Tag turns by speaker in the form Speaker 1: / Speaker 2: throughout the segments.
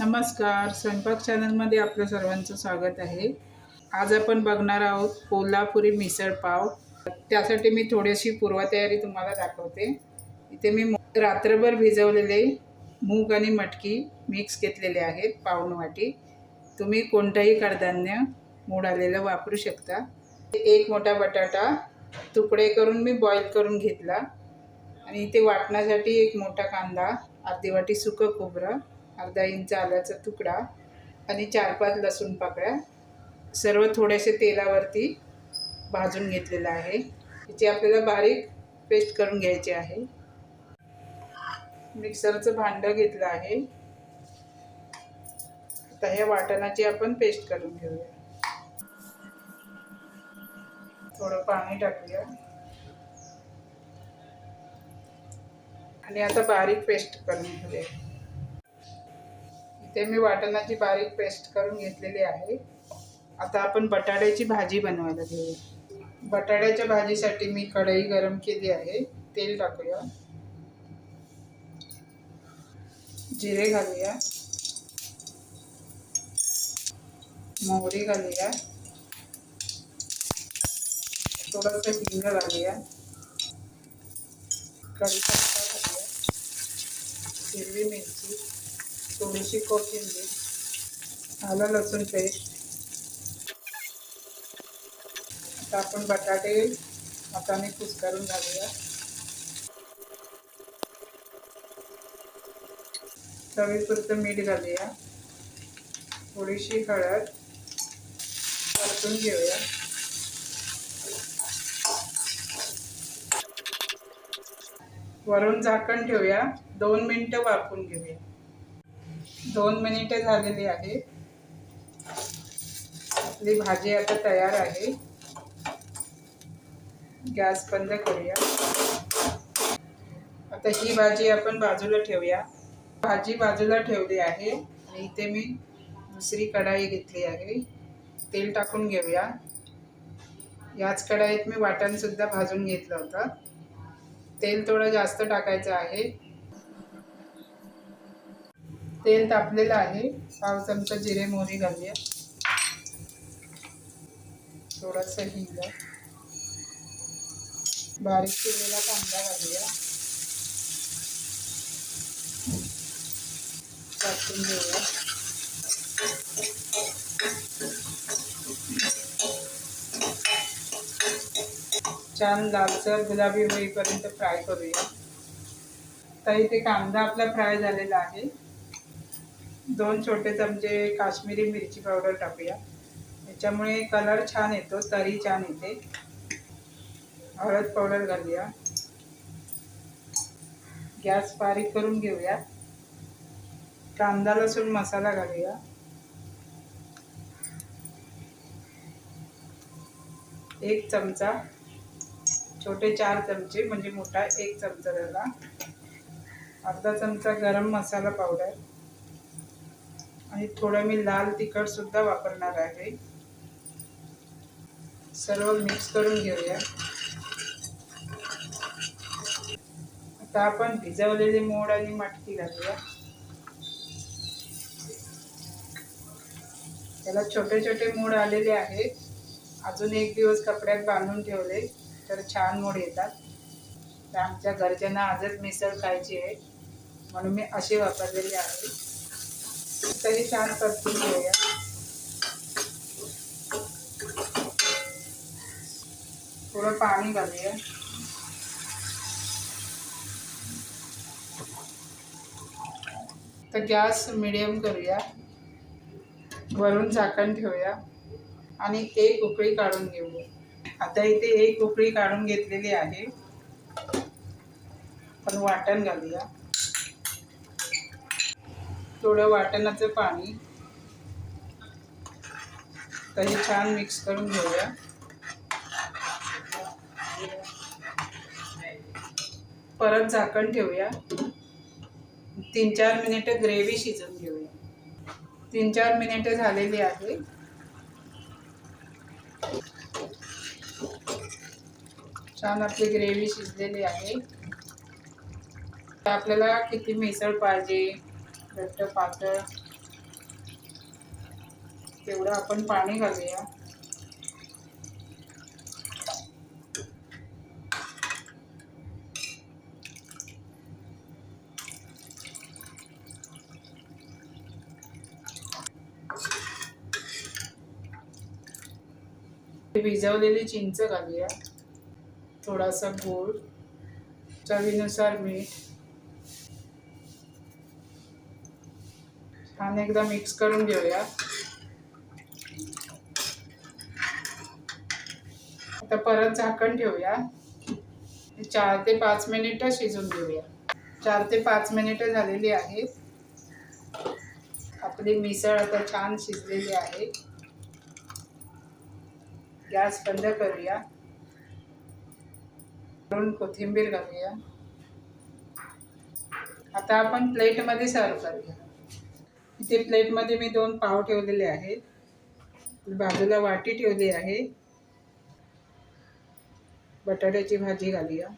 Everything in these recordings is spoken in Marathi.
Speaker 1: नमस्कार. स्वयंपाक चॅनलमध्ये आपलं सर्वांचं स्वागत आहे. आज आपण बघणार आहोत कोल्हापुरी मिसळ पाव. त्यासाठी मी थोडीशी पूर्वतयारी तुम्हाला दाखवते. इथे मी रात्रभर भिजवलेले मूग आणि मटकी मिक्स घेतलेले आहेत पाऊण वाटी. तुम्ही कोणतंही कडधान्य मूड आलेलं वापरू शकता. एक मोठा बटाटा तुकडे करून मी बॉईल करून घेतला. आणि इथे वाटण्यासाठी एक मोठा कांदा अर्धी वाटी सुकं खोबरं अर्धा इंच आल्याचा तुकडा आणि चार पाच लसूण पाकळ्या. सर्व थोडेसे तेलावरती भाजून घेतलेलं आहे. तिची आपल्याला बारीक पेस्ट करून घ्यायची आहे. मिक्सरचं भांडं घेतलं आहे. आता ह्या वाटणाची आपण पेस्ट करून घेऊया. थोडं पाणी टाकूया. आणि आता बारीक पेस्ट करून घेऊया. ते मी वाटणाची बारीक पेस्ट करून घेतलेली आहे. आता आपण बटाट्याची भाजी बनवायला घेऊया. बटाट्याच्या भाजीसाठी मी कढई गरम केली आहे. तेल टाकूया. जिरे घालूया. मोहरी घालूया. थोडंसं हिंग घालूया. कढीपत्ता घालूया. हिरवी मिरची. थोडीशी कोथिंबीर आलं लसूण पेस्ट आता आपण बटाटे हाताने कुस्करून घालूया. चवीपुरतं मीठ घालूया. थोडीशी हळद परतून घेऊया. वरून झाकण ठेवूया. दोन मिनटं वाफून घेऊया. दोन मिनिटे झालेली आहे. आपली भाजी आता तयार आहे. गॅस बंद करूया. आता ही भाजी आपण बाजूला ठेवूया. भाजी बाजूला ठेवली आहे. आणि इथे मी दुसरी कढाई घेतली आहे. तेल टाकून घेऊया. याच कढाईत मी वाटणसुद्धा भाजून घेतलं होतं. तेल थोडं जास्त टाकायचं आहे. तेल तापलेलं आहे. पाव चमचा जिरे मोहरी घालूया. थोडंसं हिंग. बारीक केलेला कांदा घालूया. टाकून घेऊया. छान लालसर गुलाबी होईपर्यंत फ्राय करूया. तर इथे कांदा आपला फ्राय झालेला आहे. दोन छोटे चमचे काश्मीरी मिरची पावडर टाकूया. याच्यामुळे कलर छान येतो तरी छान येते. हळद पावडर घालूया. गॅस बारीक करून घेऊया. कांदा लसूण मसाला घालूया. एक चमचा छोटे चार चमचे म्हणजे मोठा एक चमचा झाला अर्धा चमचा गरम मसाला पावडर. आणि थोडं मी लाल तिखट सुद्धा वापरणार आहे. सर्व मिक्स करून घेऊया. आता आपण भिजवलेले मोड आणि मटकी घालूया. त्याला छोटे छोटे मोड आलेले आहेत. अजून एक दिवस कपड्यात बांधून ठेवले तर छान मोड येतात. तर आमच्या घरच्यांना आजच मिसळ खायची आहे म्हणून मी असे वापरलेले आहे. तरी छान परतून घेऊया थोडं पाणी घालूया. तर गॅस मिडियम करूया. वरून झाकण ठेवूया. आणि एक उकळी काढून घेऊया आता इथे एक उकळी काढून घेतलेली आहे. पण वाटण घालूया. थोडं वाटणाचं पाणी. तरी छान मिक्स करून घेऊया. परत झाकण ठेवूया. तीन चार मिनिटं ग्रेव्ही शिजवून घेऊया. तीन चार मिनिटं झालेली आहे. छान आपली ग्रेव्ही शिजलेली आहे. आपल्याला किती मिसळ पाहिजे? घट्ट पातळ. तेवढं आपण पाणी घालूया. भिजवलेली चिंच घालूया. थोडासा गोड चवीनुसार मीठ. छान एकदा मिक्स करून घेऊया. आता परत झाकण ठेवूया. चार ते पाच मिनिटं शिजून घेऊया. चार ते पाच मिनिटं झालेली आहेत. आपली मिसळ आता छान शिजलेली आहे. गॅस बंद करूया. वरून कोथिंबीर घालूया. आता आपण प्लेटमध्ये सर्व करूया. इथे प्लेटमध्ये मी दोन पाव ठेवलेले आहेत. बाजूला वाटी ठेवली आहे. बटाट्याची भाजी घालूया.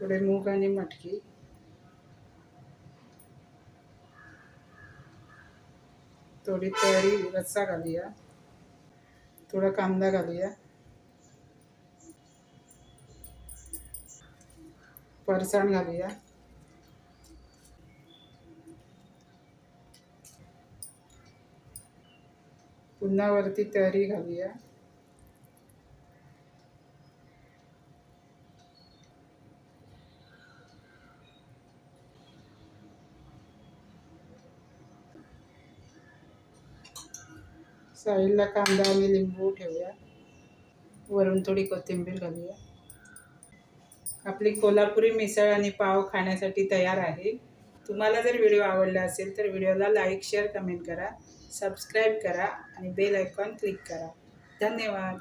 Speaker 1: थोडे मूग आणि मटकी. थोडी तळी रस्सा घालूया. थोडा कांदा घालूया. फरसाण घालूया. पुन्हा वरती तयारी घालूया. साईडला कांदा आणि लिंबू ठेवूया. वरून थोडी कोथिंबीर घालूया. आपली कोल्हापुरी मिसळ आणि पाव खाण्यासाठी तयार आहे. तुम्हाला जर व्हिडिओ आवडला असेल तर व्हिडिओला लाईक शेअर कमेंट करा. सबस्क्राईब करा आणि बेल आयकॉन क्लिक करा. धन्यवाद.